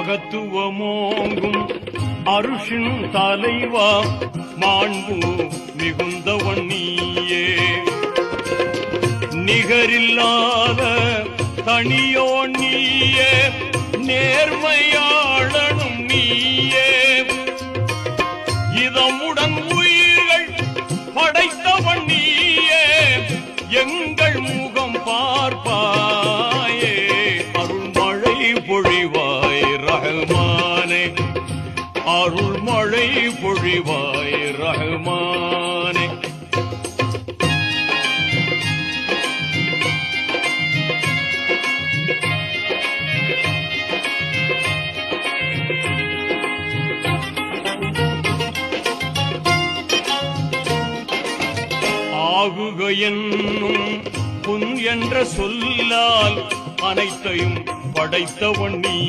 மகத்துவமோங்கும் அருஷின் தலைவா மாண்பு மிகுந்தவன் நீயே. நிகரில்லாத தனியோ நீயே நேர்மையாளனும் நீயே. இதமுடன் உயிர்கள் படைத்தவன் நீயே எங்கள் முக அருள் மழை பொழிவாய் ரஹ்மானே ஆகுக என்னும் புன் என்ற சொல்லால் அனைத்தையும் படைத்தவன் நீ.